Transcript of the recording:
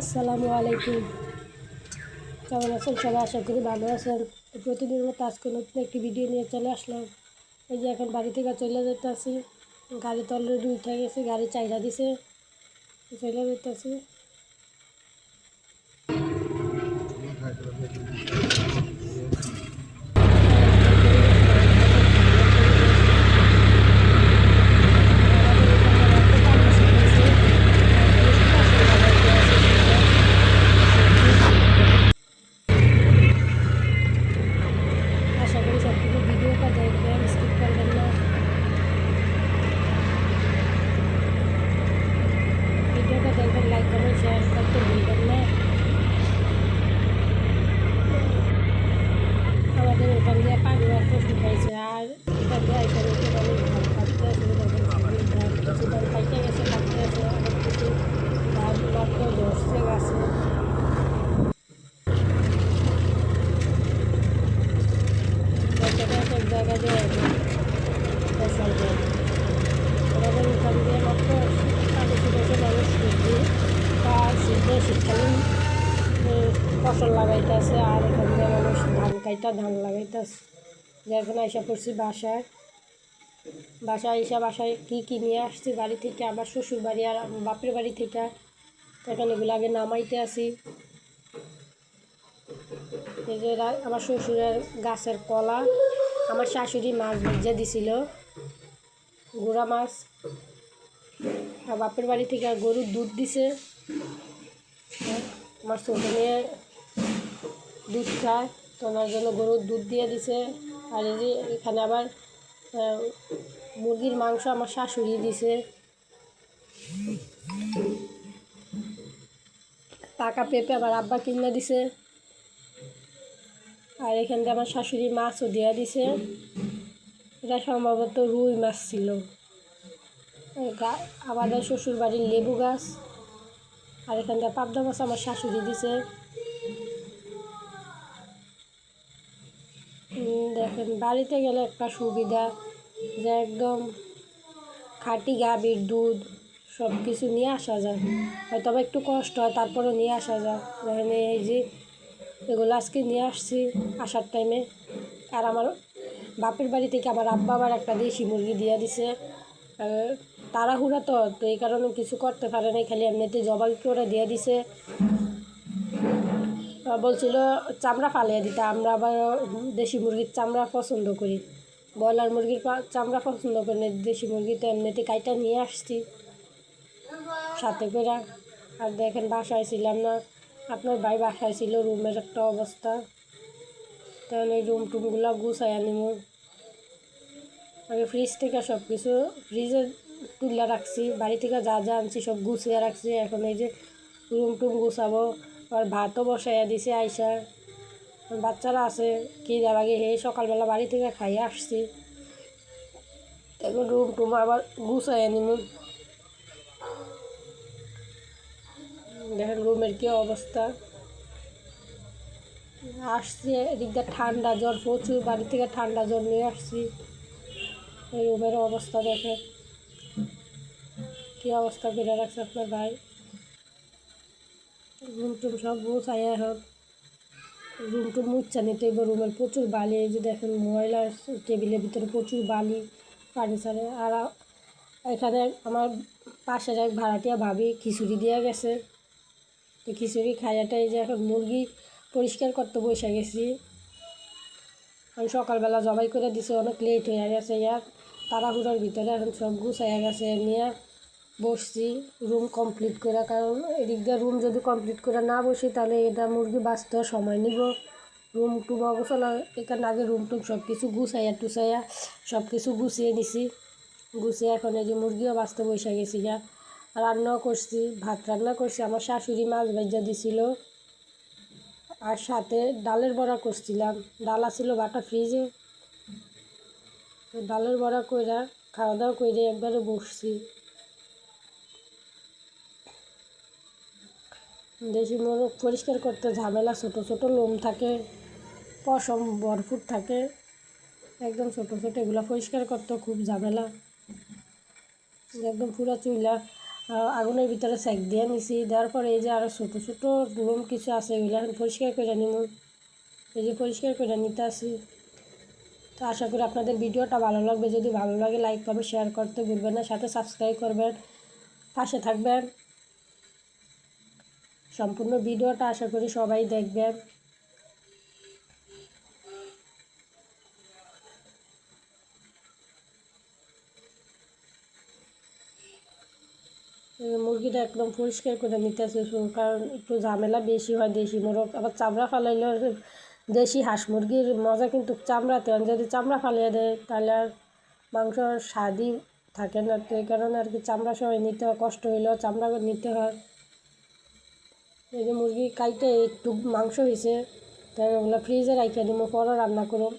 আসসালামু আলাইকুম। কেমন আছেন সবাই? আশা করি ভালো আছেন। প্রতিদিন মতো আজকে নতুন একটি ভিডিও নিয়ে চলে আসলাম। এই যে এখন বাড়ি থেকে চলে যেতে আসি গাড়ি তো অলরেডি উঠে গেছে, গাড়ি চাহিদা দিছে। চলে যেতে আসি আশা করি সব কিছু ভিডিওটা দেখবেন স্কিপ করবেন না ভিডিওটা দেখবেন লাইক করবেন শেয়ার করতে ভুলবেন না আমাদের ওখান দিয়ে পানি মাত্র শুকাইছে আর এখান দিয়ে এসে রেখে অনেক ধান কাটতে আছে দেখেন ধান কিছু ধান কাটতে গেছে কাটতে আছে অনেক কিছু ধান মাত্র ধরছে গাছে বাচ্চাটা এক ফসল লাগাইতেছে আর এখান দিয়ে মানুষ ধান কাইটা ধান লাগাইতেছে যেখানে এসে পড়ছি বাসায় বাসায় এসে বাসায় কী কী নিয়ে আসছি বাড়ি থেকে আমার শ্বশুর বাড়ি আর বাপের বাড়ি থেকে এখন এগুলো আগে নামাইতে আসি আমার শ্বশুরের গাছের কলা আমার শাশুড়ি মাছ ভেজে দিছিল গুঁড়া মাছ। আর বাপের বাড়ি থেকে গরুর দুধ দিছে। হ্যাঁ, আমার ছোটো মেয়ে দুধ খায় তো ওনার জন্য গরুর দুধ দিয়ে দিছে। আর এই যে এখানে আবার মুরগির মাংস আমার শাশুড়ি দিছে। পাকা পেঁপে আবার আব্বা কিনে দিছে। আর এখান থেকে আমার শাশুড়ি মাছও দেওয়া দিছে। এটা সম্ভবত রুই মাছ ছিল। আমাদের শ্বশুর বাড়ির লেবু গাছ। আর এখান থেকে পাবদা মাছ আমার শাশুড়ি দিছে। দেখেন, বাড়িতে গেলে একটা সুবিধা যে একদম খাঁটি গাভীর দুধ সব কিছু নিয়ে আসা যায়। হয়তো একটু কষ্ট হয় তারপরে নিয়ে আসা যায়। এই যে এগুলো আজকে নিয়ে আসছি আসার টাইমে আর আমার বাপের বাড়ি থেকে আমার আব্বা আবার একটা দেশি মুরগি দিয়ে দিছে। তাড়াহুড়া তো তো এই কারণে কিছু করতে পারে নাই, খালি এমনিতে জবাই করে দিয়ে দিছে। বলছিল, চামড়া ফালিয়ে দিতে, আমরা আবার দেশি মুরগির চামড়া পছন্দ করি। ব্রয়লার মুরগির চামড়া পছন্দ করি না দেশি মুরগি তো এমনিতে কাইটা নিয়ে আসছি। সাথে করে, আর দেখেন বাসায় ছিলাম না। আপনার ভাই বাসায় ছিল, রুমের একটা অবস্থা। তখন এই রুম টুমগুলো গুছাই আনিমু আমি ফ্রিজ থেকে সব কিছু ফ্রিজে তুলে রাখছি, বাড়ি থেকে যা যা আনছি সব গুছিয়ে রাখছি। এখন এই যে রুম টুম গুছাবো, আর ভাতও বসাইয়া দিছি আইসা। বাচ্চারা আছে, কি আগে হে সকালবেলা বাড়ি থেকে খাইয়ে আসছি। এখন রুম টুম আবার গুছাই আনিমু দেখেন রুমের কি অবস্থা। আসছি, এদিক দিয়ে ঠান্ডা জ্বর, প্রচুর বাড়ি থেকে ঠান্ডা জ্বর নিয়ে আসছি। এই রুমের অবস্থা দেখে কি অবস্থা করে রাখছে আপনার ভাই? রুম টুম সব গুছাই এখন। রুম টুম মুচ্ছা নিতে এবার রুমের প্রচুর বালি, এই যে দেখেন ময়লা টেবিলের ভিতরে প্রচুর বালি ফার্নিচারে আর এখানে আমার পাশের এক ভাড়াটিয়া ভাবি খিচুড়ি দিয়ে গেছে। তো খিচুড়ি খাইয়াটা এই যে এখন মুরগি পরিষ্কার করতে বসে গেছি। আমি সকালবেলা জবাই করে দিছে, অনেক লেট হয়ে গেছে ইয়ার তাড়াহুড়োর ভিতরে এখন সব গুছাইয়া গেছে নিয়ে বসছি রুম কমপ্লিট করে। কারণ এদিক দিয়ে রুম যদি কমপ্লিট করে না বসি, তাহলে এটা মুরগি বাঁচতে সময় নিব। রুম টুম অবসর এখানে আগে রুম টুম সব কিছু গুছাইয়া টুসাইয়া সব কিছু গুছিয়ে নিছি। গুছিয়ে এখন এই যে মুরগিও বাঁচতে বসে গেছি গা রান্নাও করছি, ভাত রান্না করছি। আমার শাশুড়ি মাছ ভেজা দিছিল। আর সাথে ডালের বড়া করছিলাম। ডাল আছিল বাটা ফ্রিজে। তো ডালের বড়া কইরা খাওয়া দাওয়া করে একবারে বসছি। দেশি মোরগ পরিষ্কার করতে ঝামেলা, ছোটো ছোটো লোম থাকে, পশম ভরপুর থাকে। একদম ছোটো ছোটো এগুলো পরিষ্কার করতে খুব ঝামেলা। একদম পুরা চুইলা আগুনের ভিতরে সেক দিয়ে নিছি। দেওয়ার পরে এই যে আরও ছোটো ছোটো রুম কিছু আছে এগুলো এখন পরিষ্কার করে নিব। এই যে পরিষ্কার করে নিতে আসি। তো আশা করি আপনাদের ভিডিওটা ভালো লাগবে। যদি ভালো লাগে, লাইক করবেন শেয়ার করতে ভুলবেন না। সাথে সাবস্ক্রাইব করবেন, পাশে থাকবেন। সম্পূর্ণ ভিডিওটা আশা করি সবাই দেখবেন। মুরগিটা একদম পরিষ্কার করে নিতেছে কারণ একটু ঝামেলা বেশি হয় দেশি মোরগ। আবার চামড়া ফালাইলে দেশি হাঁস মুরগির মজা কিন্তু চামড়াতে। যদি চামড়া ফালিয়ে দেয়, তাহলে আর মাংস স্বাদই থাকে না। তো এই কারণে আর কি চামড়া সবাই নিতে হয়, কষ্ট হইলেও চামড়া নিতে হয়। এই যে মুরগি কাইটে একটু মাংস হয়েছে তাই ওগুলো ফ্রিজে রাখিয়ে দিব পরে রান্না করুন